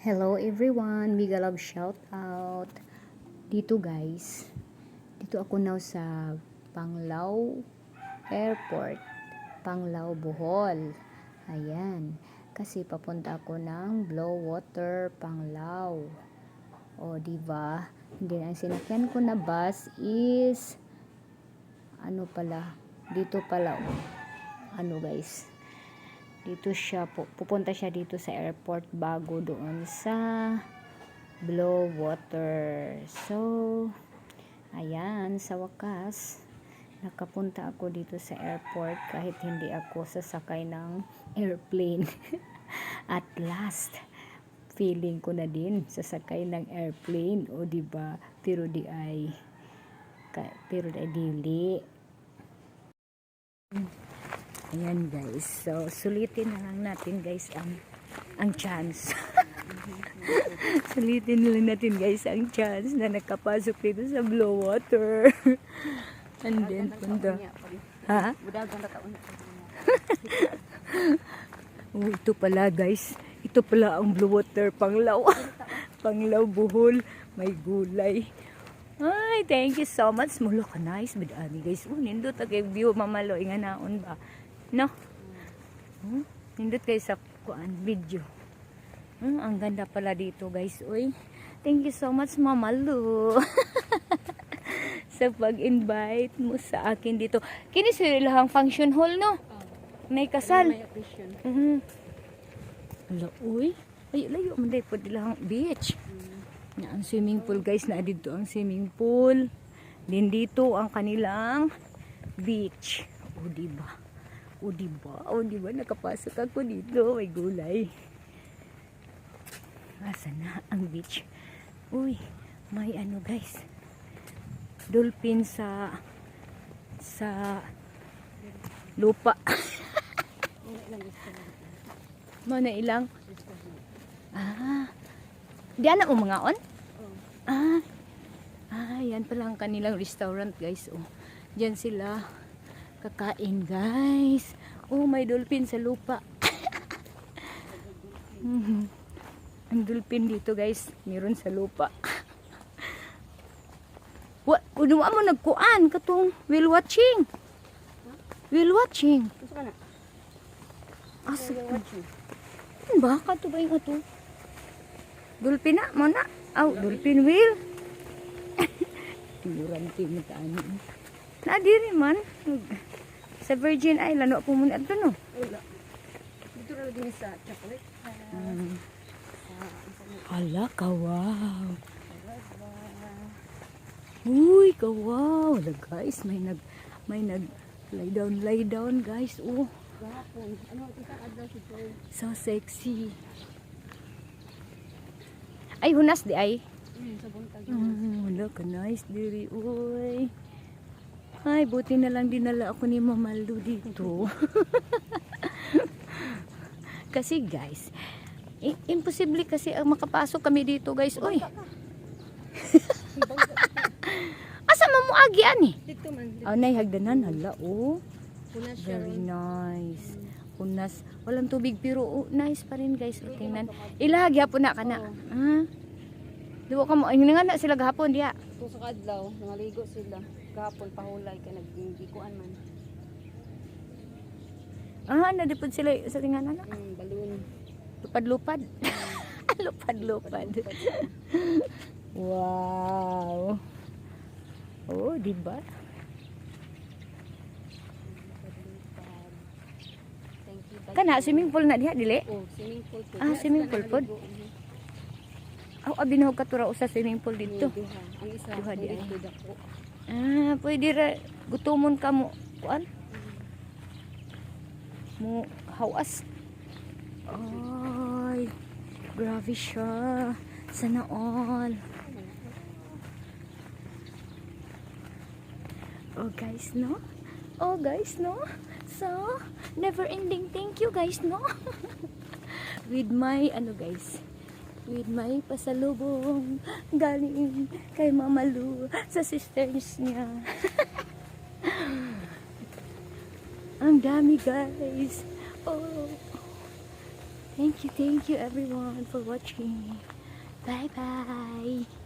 Hello everyone, Mega Love shout out. Dito guys, dito ako now sa Panglao Airport, Panglao Bohol. Ayan, kasi papunta ako ng Blow Water Panglao. O di ba? Then ang sinakyan ko na bus is ano pala? Dito pala. Ano guys? Dito siya pu- pupunta siya dito sa airport bago doon sa Blow Water. So, ayan, sa wakas, nakapunta ako dito sa airport kahit hindi ako sasakay ng airplane. At last, feeling ko na din sasakay ng airplane o di ba pero di ay ka- pero di ay dili Ayan guys. So, sulitin na lang natin guys ang ang chance. sulitin na lang natin guys ang chance na nakapasok dito sa blow water. And then, punta. Ha? Oh, ito pala guys. Ito pala ang blue water panglaw. panglaw buhol. May gulay. Ay, thank you so much. Mulo ka nice. Bidani guys. Oh, nindot agay view mamalo. Inga naon ba? No? Hmm? Nindot kayo sa kuan video. Hmm, ang ganda pala dito guys. Uy, thank you so much Mama Lu. sa pag-invite mo sa akin dito. Kini lang function hall no? May kasal. May appreciation. Mhm. Ala, uy. Ay, layo man dahil po lang beach. Na ang swimming pool guys, na dito ang swimming pool. Din dito ang kanilang beach. O diba? O diba? O diba? Nakapasok ako dito. May gulay. Asa na ang beach? Uy, may ano guys. Dolphin sa sa lupa. Mana ilang? Ah. Diyan na umangaon? Ah. Ah, yan pala ang kanilang restaurant, guys. Oh. Diyan sila kakain, guys. Oh, may dolphin sa lupa. Ang dolphin dito, guys. Meron sa lupa. What? Kuno mo nagkuan katong whale watching. Whale watching. Gusto ka na? Asa Sige, watching. Ano ba? Ba yung ato? Dolphin na, mo na. Aw, dolphin whale. Tinuran taano. Na diri man. Sa Virgin Island, wa po muna ato no. Wala. Dito na din sa chocolate. Um, Hala, kawaw. Uy, kawaw. Hala, guys, may nag, may nag, lay down, lay down, guys. Oh. Ano, so sexy. Ay, hunas di ay. Hmm, sa buntag. Mm, wala ka nice diri uy. Ay, buti na lang dinala ako ni Mama Lu dito. kasi guys, imposible kasi ang makapasok kami dito guys. Uy, asa mo mo agi ani? Dito man. Dito. Oh, nay hagdanan hala oh. Very nice. Unas, walang tubig pero oh, nice pa rin guys. O, tingnan. Ilahag yapon na kana. Ha? Diwa ka mo, ay nga na sila gahapon diya. Kung sa kadlaw, nangaligo sila. Gahapon pahulay ka nagdikuan man. Ah, nadipod sila sa tinganan na. Hmm, balloon. Lupad-lupad. Lupad-lupad. wow. Oh, di ba? Kana swimming pool na diha dili. Oh, swimming pool po. Ah, swimming pool pod. nangaligo. Mhm. Aw, abi na katura usa swimming pool dito. Duha. Ang isa, Duha di ay. dako. Ah, pwede ra gutumon ka mo. Kuan? Mo hawas. Ay, grabe siya. Sana all. Oh guys, no? Oh guys, no? So, never ending thank you guys, no? With my, ano guys, with my pasalubong galing kay Mama Lu sa sisters niya. Ang dami guys. Oh. Thank you, thank you everyone for watching. Bye bye.